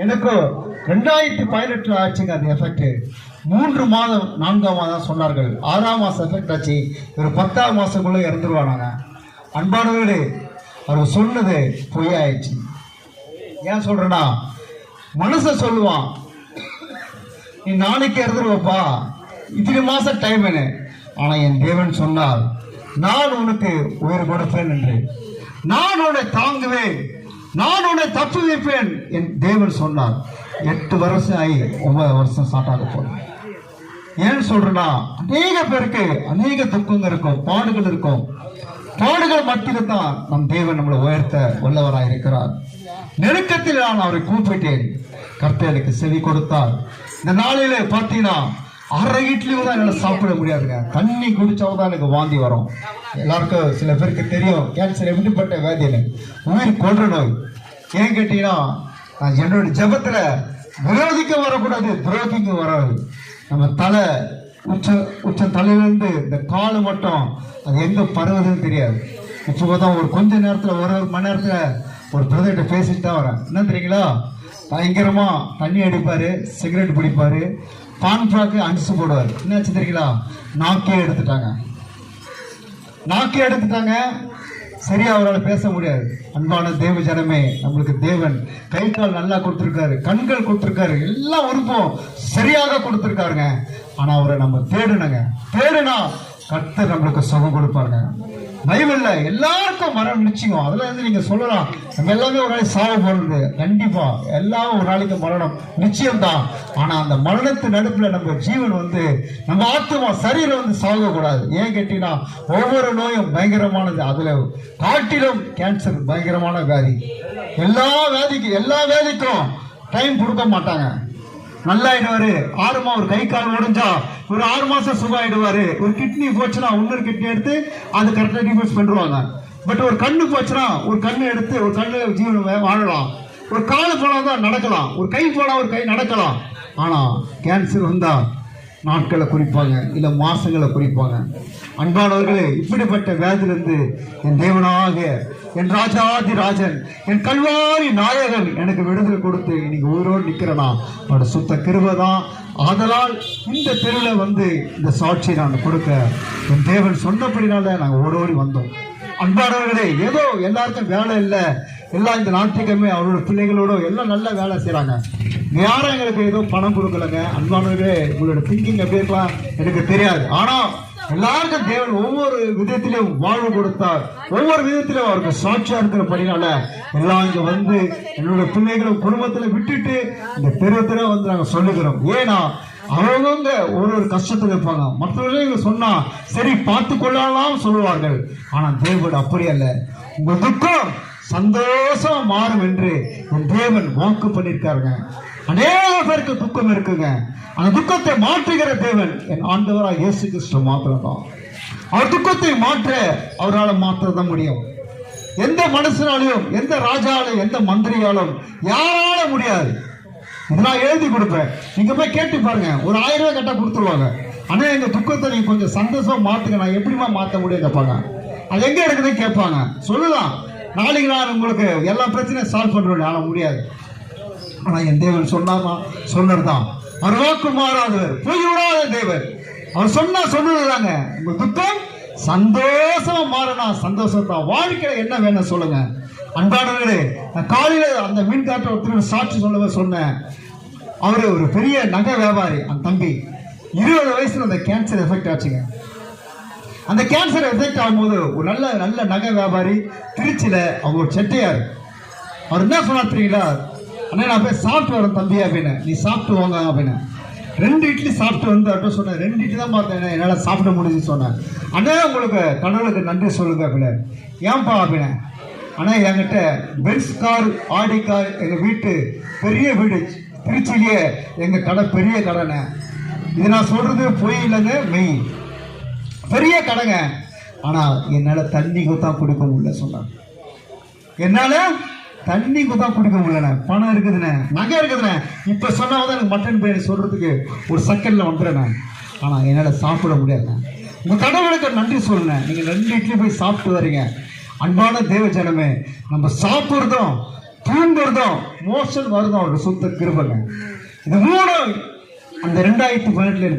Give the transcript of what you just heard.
எனக்கு ரெண்டாயிரத்தி பதினெட்டுல ஆச்சுங்க அந்த எஃபெக்ட் மூன்று மாதம் நான்காம் மாதம் சொன்னார்கள். ஆறாம் மாசம் எஃபெக்ட் ஆச்சு. ஒரு பத்தாம் மாசத்துக்குள்ள இறந்துருவானாங்க. அன்பானவர்களே அவர் சொன்னது பொய்யாயிடுச்சு. ஏன் சொல்றேன்னா மனுஷன் சொல்லுவான் நீ நாளைக்கு இறந்துருவப்பா. இத்தனை மாசம் டைம் என்ன? ஆனால் என் தேவன் சொன்னார் நான் உனக்கு உயிர் கொடுப்பேன் என்று. நான் உன்னை தாங்குவேன். நான் உன்னை தப்பு வைப்பேன் என் தேவன் சொன்னார். எட்டு வருஷம் ஆகி ஒன்பது வருஷம் ஸ்டார்ட் ஆக ஏன்னு ஏன் சொல்றேன்னா அநேக பேருக்கு அநேக துக்கங்கள் இருக்கும் பாடுகள் இருக்கும். பாடுகள் மத்தியில் தான் நம் தேவன் நம்மளை உயர்த்த வல்லவராக இருக்கிறார். நெருக்கத்தில் நான் அவரை கூப்பிட்டேன். கர்த்தனுக்கு செவி கொடுத்தார். இந்த நாளிலே பார்த்தீங்கன்னா அரை இட்லியும் தான் என்னால் சாப்பிட முடியாதுங்க. தண்ணி குடிச்சாவும் தான் எனக்கு வாந்தி வரும். எல்லாருக்கும் சில பேருக்கு தெரியும். கேன்சர் எப்படிப்பட்ட வேதியில உயிர் கொன்ற நோய். ஏன் கேட்டீங்கன்னா நான் என்னோட ஜபத்துல விரோதிக்க வரக்கூடாது துரோகிக்க வராது. நம்ம தலை உச்ச உச்ச தலையிலிருந்து இந்த காலு மட்டும் அது எங்க பரவுதுன்னு தெரியாது. இப்போ தான் ஒரு கொஞ்ச நேரத்தில் ஒரு ஒரு மணி நேரத்தில் ஒரு பிரதர்கிட்ட பேசிட்டு தான் வரேன். என்ன தெரியுங்களா? பயங்கரமாக தண்ணி அடிப்பார் சிகரெட் பிடிப்பார் பான் ஃப்ராக்கு அடிச்சு போடுவார். என்னாச்சு தெரியுங்களா? நாக்கே எடுத்துட்டாங்க. நாக்கே எடுத்துட்டாங்க. சரியா அவரால் பேச முடியாது. அன்பான தேவ ஜனமே நம்மளுக்கு தேவன் கை கால் நல்லா கொடுத்துருக்காரு கண்கள் கொடுத்துருக்காரு எல்லாம் உறுப்பும் சரியாக கொடுத்துருக்காருங்க. ஆனால் அவரை நம்ம தேடுனங்க தேடுனா கர்த்தர் நம்மளுக்கு சுகம் கொடுப்பாருங்க. பைபிள்ல எல்லாருக்கும் மரணம் நிச்சயம். அதுல இருந்து நீங்க சொல்லலாம். நம்ம எல்லாமே ஒரு நாளைக்கு சாவு போறது. கண்டிப்பா. எல்லாம் ஒரு நாளைக்கு மரணம் நிச்சயம் தான் ஆனா அந்த மரணத்து நடுப்புல நம்ம ஜீவன் வந்து நம்ம ஆத்மா சரீரம் வந்து சாக கூடாது ஏன் கேட்டீங்கன்னா ஒவ்வொரு நோயும் பயங்கரமானது. அதுல காட்டிலும் கேன்சர் பயங்கரமான வியாதி. எல்லா வியாதிக்கும் எல்லா வியாதிக்கும் டைம் கொடுக்க மாட்டாங்க. நல்லாயிடுவாரு ஆறு மா ஒரு கை கால் முடிஞ்சா ஒரு ஆறு மாசம் சுகாயிடுவாரு. ஒரு கிட்னி போச்சுன்னா இன்னொரு கிட்னி எடுத்து அது கரெக்டாக டிஃபென்ஸ் பண்ணுவாங்க பட் ஒரு கண்ணு போச்சுன்னா ஒரு கண்ணு எடுத்து ஒரு கண்ணு ஜீவனம் வாழலாம். ஒரு கால் போனா தான் நடக்கலாம். ஒரு கை போனா ஒரு கை நடக்கலாம். ஆனா கேன்சர் வந்தா நாட்களை குறிப்பாங்க இல்ல மாசங்களை குறிப்பாங்க. அன்பானவர்களே இப்படிப்பட்ட வேதிலிருந்து என் தேவனாக என் ராஜாதி ராஜன் என் கல்வாரி நாயகன் எனக்கு விடுதலை கொடுத்து இன்னைக்கு உயிரோடு நிக்கிறேனா? அவரோட சுத்த கிருபை தான். ஆதலால் இந்த தெருவில் வந்து இந்த சாட்சியை நான் கொடுக்க என் தேவன் சொன்னபடினால நாங்கள் ஓடோடி வந்தோம். அன்பானவர்களே ஏதோ எல்லாருக்கும் வேலை இல்லை. எல்லாம் இந்த நாட்டுக்குமே அவரோட பிள்ளைகளோட எல்லாம் நல்ல வேலை செய்கிறாங்க யாரும் எங்களுக்கு ஏதோ பணம் கொடுக்கலங்க. அன்பானவர்களே உங்களோட திங்கிங் எப்படி இருக்கலாம்? எனக்கு தெரியாது. ஆனால் எல்லாருக்கும் தேவன் ஒவ்வொரு விதத்திலும் வாழ்வு கொடுத்தார். ஒவ்வொரு விதத்திலும் அவருக்கு சாட்சியா இருக்கிறபடினால எல்லாம் இங்க வந்து என்னோட பிள்ளைகளும் குடும்பத்துல விட்டுட்டு இந்த தெரு தெரு வந்து நாங்க சொல்லுகிறோம். ஏன்னா அவங்கவுங்க ஒரு ஒரு கஷ்டத்துல இருப்பாங்க. மற்றவர்களே இவங்க சொன்னா சரி பார்த்து கொள்ளலாம் சொல்லுவார்கள். ஆனா தேவன் அப்படி அல்ல. உங்க துக்கம் சந்தோஷம் மாறும் என்று என் தேவன் வாக்கு பண்ணியிருக்காருங்க. அநேக பேருக்கு துக்கம் இருக்குங்க. அந்த துக்கத்தை மாற்றுகிற தேவன் என் ஆண்டவராக இயேசு கிறிஸ்து மாத்திரம்தான். அவர் துக்கத்தை மாற்ற அவரால் மாற்றதான் முடியும். எந்த மனுஷனாலையும் எந்த ராஜாலையும் எந்த மந்திரியாலும் யாரால முடியாது. இது நான் எழுதி கொடுப்பேன். நீங்க போய் கேட்டு பாருங்க. ஒரு ஆயிரம் ரூபாய் கட்டா கொடுத்துருவாங்க. ஆனா எங்க துக்கத்தை நீங்க கொஞ்சம் சந்தோஷமா மாத்துங்க. நான் எப்படிமா மாத்த முடியும் கேட்பாங்க அது எங்க இருக்குதுன்னு கேட்பாங்க. சொல்லலாம் நாளைக்கு நான் உங்களுக்கு எல்லா பிரச்சனையும் சால்வ் பண்ணுவேன் ஆனால் முடியாது. ஆனால் என் தேவன் சொன்னாமா? சொன்னது தான் மறுவாக்கு மாறாதவர் பொய் விடாத தேவர் அவர் சொன்னா தாங்க. உங்க துக்கம் சந்தோஷமா மாறினா சந்தோஷம் தான் வாழ்க்கையில என்ன வேணும் சொல்லுங்க. அன்பானவர்களே காலையில் காலையில அந்த மீன் ஒருத்தர் சாட்சி சொல்லவே சொன்னேன். அவரு ஒரு பெரிய நகை வியாபாரி அந்த தம்பி. இருபது வயசுல அந்த கேன்சர் எஃபெக்ட் ஆச்சுங்க. அந்த கேன்சர் எஃபெக்ட் ஆகும்போது ஒரு நல்ல நல்ல நகை வியாபாரி திருச்சியில் அவங்க ஒரு செட்டையார். அவர் என்ன சொன்னார் தெரியுங்களா? அண்ணா நான் போய் சாப்பிட்டு வரேன் தம்பி அப்படின்னு. நீ சாப்பிட்டு வாங்க அப்படின்னு. ரெண்டு இட்லி சாப்பிட்டு வந்து அப்படின்னு சொன்னேன் ரெண்டு இட்லி தான் பார்த்தேன் என்னால் சாப்பிட முடியுதுன்னு சொன்னேன் அண்ணா உங்களுக்கு கடவுளுக்கு நன்றி சொல்லுங்க அப்படின்னு. ஏன்பா அப்படின்னு. ஆனால் என்கிட்ட பென்ஸ் கார் ஆடி கார் எங்கள் வீட்டு பெரிய வீடு திருச்சியிலேயே எங்கள் கடை பெரிய கடைண்ணே. இது நான் சொல்கிறது பொய் இல்லைங்க மெய். பெரிய கடைங்க. ஆனால் என்னால் தண்ணி தான் குடிக்க முடியல சொன்னாங்க. என்னால் தண்ணி தான் குடிக்க முடியல பணம் இருக்குதுண்ணே. நகை இருக்குதுண்ணே. இப்போ சொன்னால் தான் எனக்கு மட்டன் பிரியாணி சொல்கிறதுக்கு ஒரு செகண்டில் வந்துடுறேன் ஆனால் என்னால் சாப்பிட முடியாதுண்ணே. உங்கள் கடவுளுக்கு நன்றி சொல்லுங்க நீங்கள் ரெண்டு இட்லி போய் சாப்பிட்டு வரீங்க. அன்பான தேவ ஜனமே நம்ம சாப்பிட்றதும் தூங்குறதும் மோஷன் வருதும் அவருடைய சுத்த கிருபங்க. இது மூணு அந்த ரெண்டாயிரத்தி பதினெட்டுல